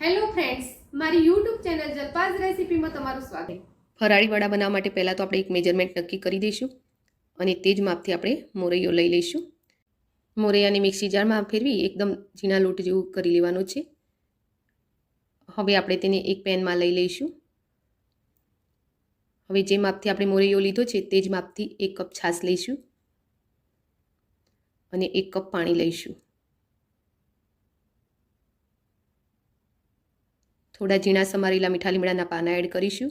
Hello friends મારી YouTube channel જલપાઝ રેસીપીમાં તમારું સ્વાગત. ફરાળી વડા બનાવવા માટે પહેલાં તો આપણે એક મેજરમેન્ટ નક્કી કરી દઈશું અને તે જ માપથી આપણે મોરૈયો લઈ લઈશું. મોરૈયાને મિક્સી જારમાં ફેરવી એકદમ ઝીણા લોટ જેવું કરી લેવાનું છે. હવે આપણે તેને એક પેનમાં લઈ લઈશું. હવે જે માપથી આપણે મોરૈયો લીધો છે તે જ માપથી એક કપ છાશ લઈશું અને એક કપ પાણી લઈશું. થોડા ઝીણા સમારેલા મીઠા લીમડાના પાના એડ કરીશું.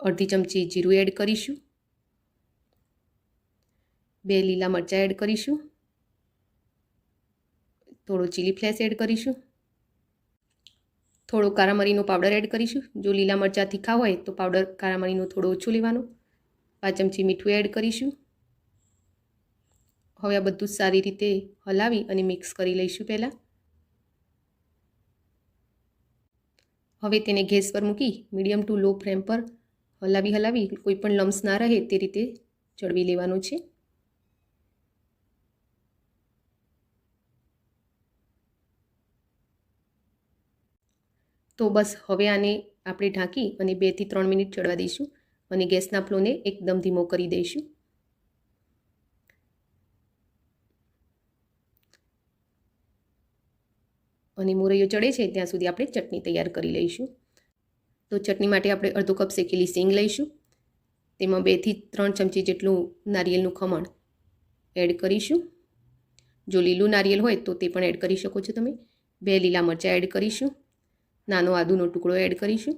અડધી ચમચી જીરું એડ કરીશું. બે લીલા મરચાં એડ કરીશું. થોડો ચીલી ફ્લેસ એડ કરીશું. થોડો કારામરીનો પાવડર એડ કરીશું. જો લીલા મરચાં તીખા હોય તો પાવડર કારામરીનો થોડો ઓછો લેવાનો. પાંચ ચમચી મીઠું એડ કરીશું. હવે આ બધું સારી રીતે હલાવી અને મિક્સ કરી લઈશું પહેલાં. હવે તેને ગેસ પર મૂકી મીડિયમ ટુ લો ફ્લેમ પર હલાવી હલાવી કોઈપણ લમ્સ ના રહે તે રીતે ચડવી લેવાનું છે. તો બસ હવે આને આપણે ઢાંકી અને બેથી ત્રણ મિનિટ ચડવા દઈશું અને ગેસના ફ્લોને એકદમ ધીમો કરી દઈશું. અને મોરૈયો ચડે છે, ત્યાં સુધી આપણે ચટણી તૈયાર કરી લઈશું. તો ચટણી માટે આપણે અડધો કપ શેકેલી સિંગ લઈશું. તેમાં બેથી ત્રણ ચમચી જેટલું નારિયેળનું ખમણ એડ કરીશું. જો લીલું નારિયેળ હોય તો તે પણ એડ કરી શકો છો તમે. બે લીલા મરચાં એડ કરીશું. નાનો આદુનો ટુકડો એડ કરીશું.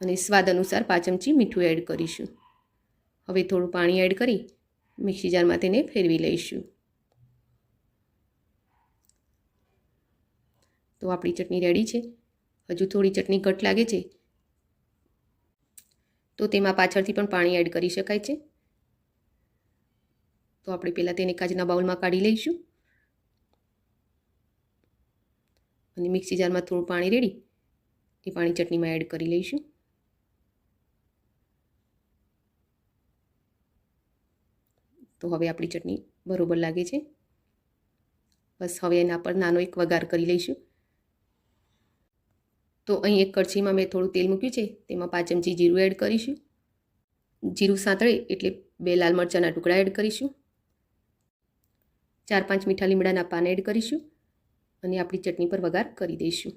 અને સ્વાદ અનુસાર પાંચ ચમચી મીઠું એડ કરીશું. હવે થોડું પાણી એડ કરી મિક્સી જારમાં તેને ફેરવી લઈશું. તો આપણી ચટણી રેડી છે. હજુ થોડી ચટણી ઘટ લાગે છે. તો તેમાં પાછળથી પણ પાણી એડ કરી શકાય છે. તો આપણે પહેલાં તેને કાચના બાઉલમાં કાઢી લઈશું. અને મિક્સી જારમાં થોડું પાણી રેડી એ પાણી ચટણીમાં એડ કરી લઈશું. તો હવે આપણી ચટણી બરોબર લાગે છે. બસ હવે એના પર નાનો એક વઘાર કરી લઈશું. તો અહીં એક કડછીમાં મેં થોડું તેલ મૂક્યું છે, તેમાં પાંચ ચમચી જીરું એડ કરીશું. જીરું સાંતળે એટલે બે લાલ મરચાંના ટુકડા એડ કરીશું. ચાર પાંચ મીઠા લીમડાના પાન એડ કરીશું અને આપણી ચટણી પર વઘાર કરી દઈશું.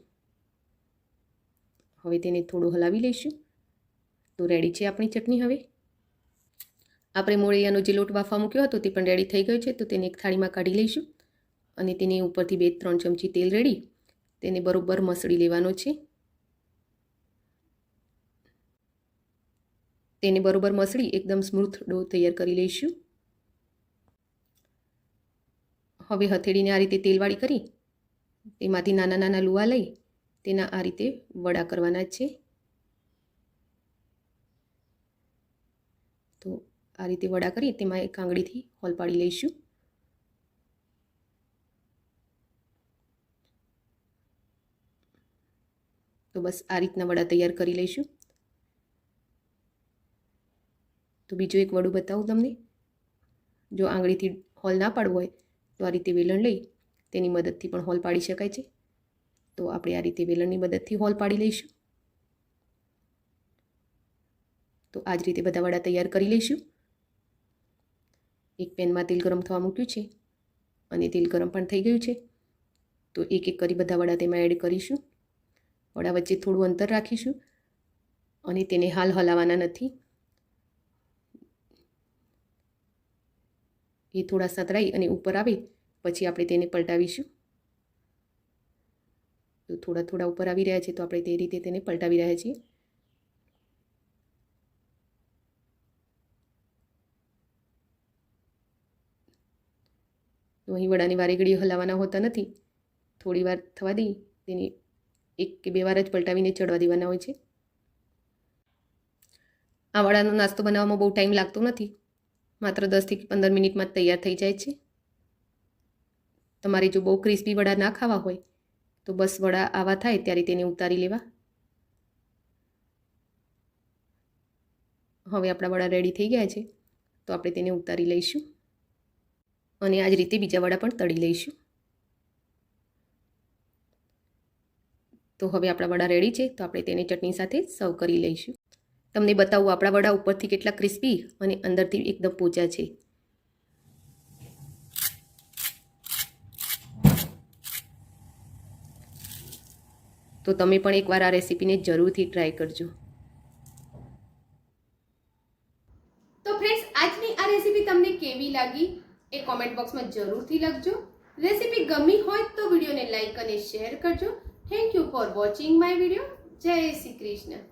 હવે તેને થોડું હલાવી લઈશું. તો રેડી છે આપણી ચટણી હવે. આપણે મોળૈયાનો જે લોટ બાફા મૂક્યો હતો તે પણ રેડી થઈ ગયો છે, તો તેને એક થાળીમાં કાઢી લઈશું અને તેની ઉપરથી બે ત્રણ ચમચી તેલ રેડી તેને બરોબર મસળી લેવાનો છે. તેને બરોબર મસળી એકદમ સ્મૂથ ડો તૈયાર કરી લઈશું. હવે હથેળીને આ રીતે તેલવાળી કરી, તેમાંથી નાના નાના લુવા લઈ તેના આ રીતે વડા કરવાના છે. તો આ રીતે વડા કરી તેમાં એક આંગળીથી હોલ પાડી લઈશું. તો બસ આ રીતના વડા તૈયાર કરી લઈશું. તો બીજું એક વડું બતાવું તમને. જો આંગળીથી હોલ ના પાડવો હોય, તો આ રીતે વેલણ લઈ તેની મદદથી પણ હોલ પાડી શકાય છે. તો આપણે આ રીતે વેલણની મદદથી હોલ પાડી લઈશું. તો આ જ રીતે બધા વડા તૈયાર કરી લઈશું. એક પેનમાં તેલ ગરમ થવા મૂક્યું છે અને તેલ ગરમ પણ થઈ ગયું છે. તો એક એક કરી બધા વડા તેમાં એડ કરીશું. વડા વચ્ચે થોડું અંતર રાખીશું અને તેને હાલ હલાવવાના નથી. એ થોડા સતરાઈ અને ઉપર આવે, પછી આપણે તેને પલટાવીશું. તો થોડા થોડા ઉપર આવી રહ્યા છે, તો આપણે તે રીતે તેને પલટાવી રહ્યા છીએ. તો અહીં વડાની વારે હલાવવાના હોતા નથી. થોડી વાર થવા દઈ, તેને એક કે બે વાર જ પલટાવીને ચડવા દેવાના હોય છે. આ વડાનો નાસ્તો બનાવવામાં બહુ ટાઈમ લાગતો નથી. માત્ર દસથી પંદર મિનિટમાં જ તૈયાર થઈ જાય છે. તમારે જો બહુ ક્રિસ્પી વડા ના ખાવા હોય, તો બસ વડા આવા થાય ત્યારે તેને ઉતારી લેવા. હવે આપણા વડા રેડી થઈ ગયા છે, તો આપણે તેને ઉતારી લઈશું. અને આ જ રીતે બીજા વડા પણ તળી લઈશું. તો હવે આપણા વડા રેડી છે, તો આપણે તેને ચટણી સાથે સર્વ કરી લઈશું. તમને બતાવું, આપણા વડા ઉપરથી કેટલા ક્રિસ્પી અને અંદરથી એકદમ પોચા છે. તો તમે પણ એકવાર આ રેસીપીને જરૂરથી ટ્રાય કરજો. તો ફ્રેન્ડ્સ આજની આ રેસીપી તમને કેવી લાગી? એ કોમેન્ટ બોક્સમાં જરૂરથી લખજો. રેસીપી ગમી હોય તો વિડીયોને લાઇક અને શેર કરજો. Thank you for watching my video જય શ્રી કૃષ્ણ.